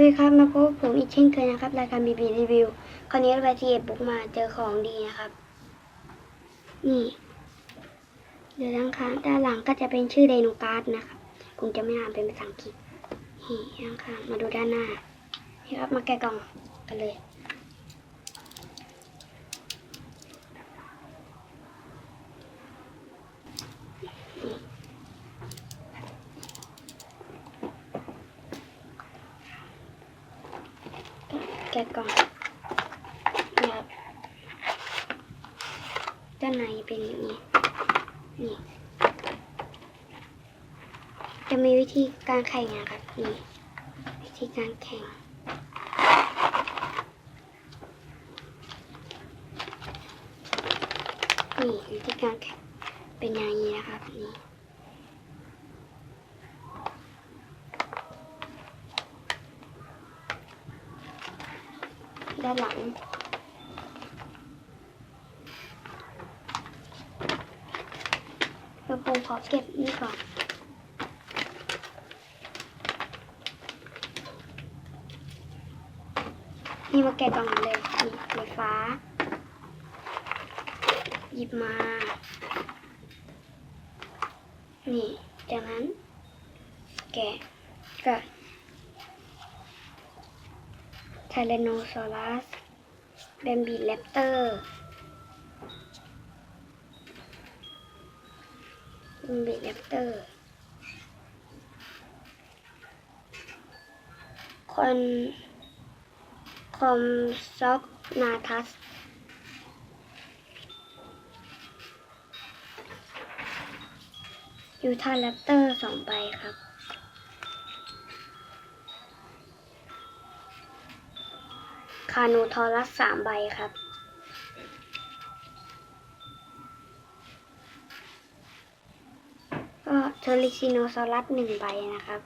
วัสดีครับมาพบผมอีกเช่นเคยนะครับรายการบีบีรีวิวคราวนี้เราไปที่เอ็บุ๊กมาเจอของดีนะครับ นี่เดี๋ยวด้านข้างด้านหลังก็จะเป็นชื่อไดโนการ์ดนะครับผมจะไม่อ่านเป็นภาษาอังกฤษนี่ด้านข้างมาดูด้านหน้านี่ครับมาแกะกล่องกันเลย แกะก่อนะครับด้านในเป็นอย่างนี้ นี่ จะมีวิธีการแข่งนะครับ นี่ วิธีการแข่งนี่วิธีการแข่งเป็นอย่างนี้นะครับ นี่ ด้านหลัง แล้วผมขอเก็บนี่ก่อนนี่มาแกะกล่องเลยนี่ไฟฟ้า หยิบมา นี่ จากนั้น แกะก็ ไทแรนโนซอรัสแบมบีแรปเตอร์แบมบีแรปเตอร์ คอนคอมซ็อกนาทัสยูทาแรปเตอร์สองใบครับ คานูทอรัสสามใบครับก็เทอริซิโนซอรัสหนึ่งใบนะครับ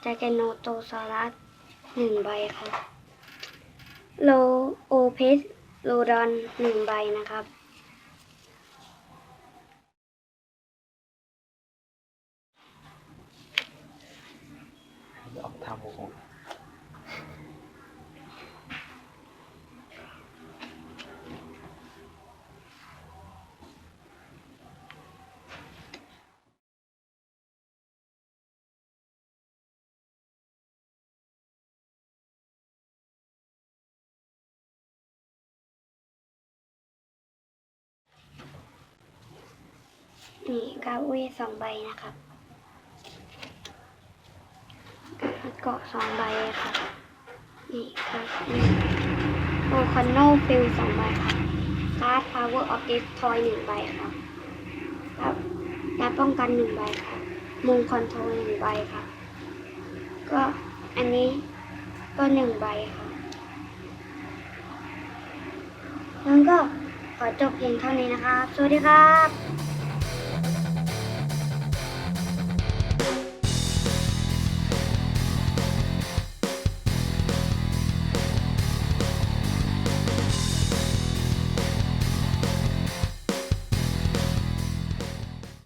ไจเจโนโตซอรัสหนึ่งใบครับ โลโอเพสโลดอนหนึ่งใบนะครับออกทำของ นี่กาเวสองใบนะครับเกาะสองใบครับ นี่ครับโอคอนโนฟิลสองใบครับการ์ดพาวเวอร์ออฟเดสทอยหนึ่งใบครับครับการป้องกันหนึ่งใบครับมุงคอนโทรลหนึ่งใบครับ ก็อันนี้ก็หนึ่งใบครับแล้วก็ขอจบเพียงเท่านี้นะครับ สวัสดีครับ